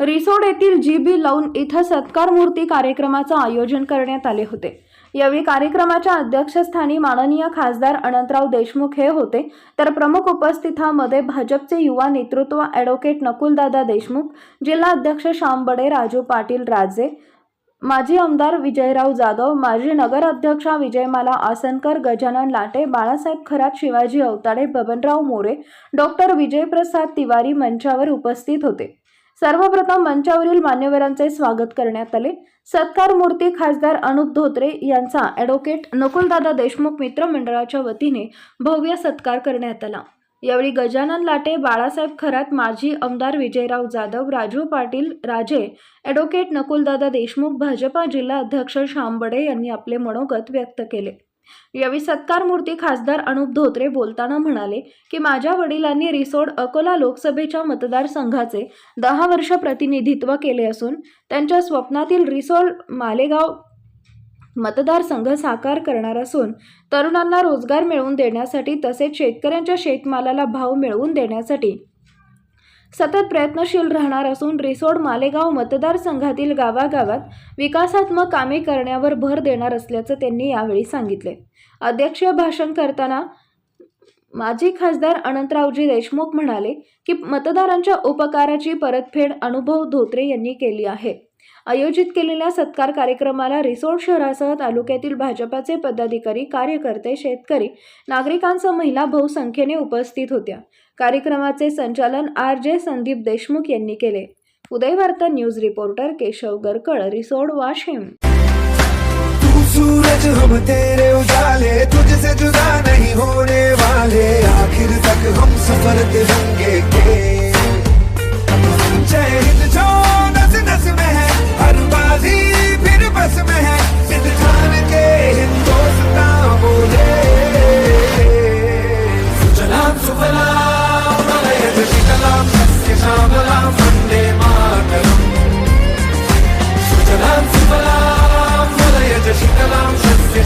रिसोड येथील G B loan इथं सत्कार मूर्ती कार्यक्रमाचं आयोजन करण्यात आले होते. यावेळी कार्यक्रमाच्या अध्यक्षस्थानी माननीय खासदार अनंतराव देशमुख हे होते. तर प्रमुख उपस्थितांमध्ये भाजपचे युवा नेतृत्व ॲडव्होकेट नकुलदादा देशमुख जिल्हा अध्यक्ष श्याम बडे राजू पाटील राजे माजी आमदार विजयराव जाधव माजी नगराध्यक्षा विजयमाला आसनकर गजानन लाटे बाळासाहेब खरात शिवाजी अवताडे बबनराव मोरे डॉक्टर विजयप्रसाद तिवारी मंचावर उपस्थित होते. सर्वप्रथम मंचावरील मान्यवरांचे स्वागत करण्यात आले. सत्कार मूर्ती खासदार अनुप धोत्रे यांचा ॲडव्होकेट नकुलदादा देशमुख मित्रमंडळाच्या वतीने भव्य सत्कार करण्यात आला. यावेळी गजानन लाटे बाळासाहेब खरात माजी आमदार विजयराव जाधव राजू पाटील राजे ॲडव्होकेट नकुलदादा देशमुख भाजपा जिल्हा अध्यक्ष श्याम बडे यांनी आपले मनोगत व्यक्त केले. यावेळी सत्कार मूर्ती खासदार अनुप धोत्रे बोलताना म्हणाले की माझ्या वडिलांनी रिसोड अकोला लोकसभेच्या मतदारसंघाचे दहा वर्ष प्रतिनिधित्व केले असून त्यांच्या स्वप्नातील रिसोड मालेगाव मतदारसंघ साकार करणार असून तरुणांना रोजगार मिळवून देण्यासाठी तसेच शेतकऱ्यांच्या शेतमालाला भाव मिळवून देण्यासाठी सतत प्रयत्नशील राहणार असून रिसोड मालेगाव मतदारसंघातील गावागावात विकासात्मक कामे करण्यावर भर देणार असल्याचं त्यांनी यावेळी सांगितले. अध्यक्षीय भाषण करताना माजी खासदार अनंतरावजी देशमुख म्हणाले की मतदारांच्या उपकाराची परतफेड अनुभव धोत्रे यांनी केली आहे. आयोजित केलेल्या सत्कार कार्यक्रमाला रिसोड शहरासह तालुक्यातील भाजपाचे पदाधिकारी कार्यकर्ते शेतकरी नागरिकांसह महिला बहुसंख्येने उपस्थित होत्या. कार्यक्रमाचे संचालन आर. जे. संदीप देशमुख यांनी केले. Udayvartan news reporter Keshav Garkal Risod Washim. Suraj हम तेरे उजाले तुझसे जुदा नहीं होने वाले।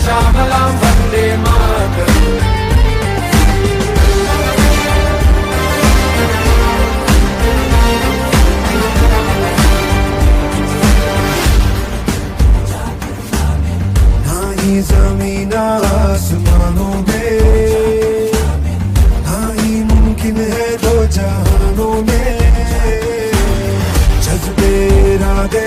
श्यामलां वन्दे मातरम्। जमीन आसमानों में हाँ ही मुमकिन है दो जहानों में। जज्बे रागे